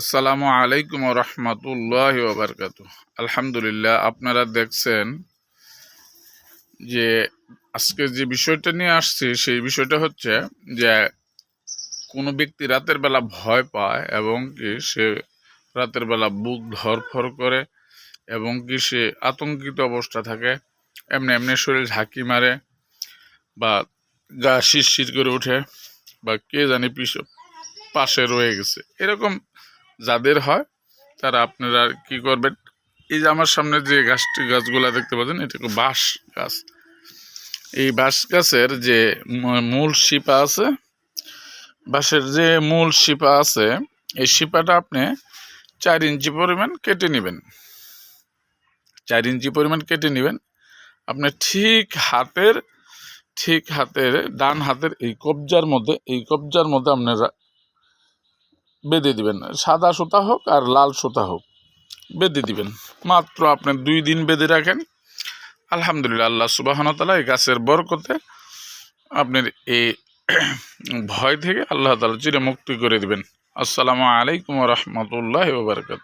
আসসালামু আলাইকুম রহমতুল্লাহ ওবরকাত আলহামদুলিল্লাহ, আপনারা দেখছেন যে আজকে যে বিষয়টা নিয়ে আসছি, সেই বিষয়টা হচ্ছে যে কোনো ব্যক্তি রাতের বেলা ভয় পায় এবং কি সে রাতের বেলা বুক ধরফর করে এবং কি সে আতঙ্কিত অবস্থা থাকে। এমনি এমনি শরীর ঝাঁকি মারে বা গা শিরশির করে ওঠে বা কে জানি পিছ, পাশে রয়ে গেছে। এরকম যাদের হয়, তারা আপনারা কি করবেন? এই যে আমার সামনে যে গাছটি, গাছগুলা দেখতে পাচ্ছেন, এটা বাঁশ গাছ। এই বাঁশ গাছের যে মূল শিপা আছে, বাঁশের যে মূল শিপা আছে, এই শিপাটা আপনি চার ইঞ্চি পরিমাণ কেটে নেবেন। চার ইঞ্চি পরিমাণ কেটে নেবেন। আপনি ঠিক হাতের ঠিক হাতের, ডান হাতের এই কবজার মধ্যে, এই কবজার মধ্যে আপনারা বেঁধে দিবেন। সাদা সুতা হোক আর লাল সুতা হোক, বেঁধে দিবেন। মাত্র আপনি দুই দিন বেঁধে রাখেন। আলহামদুলিল্লাহ, আল্লাহ সুবাহন তালা এই গাছের বরকতে আপনার এই ভয় থেকে আল্লাহ তালা চিরে মুক্তি করে দিবেন। আসসালামু আলাইকুম রহমতুল্লাহ বারকাত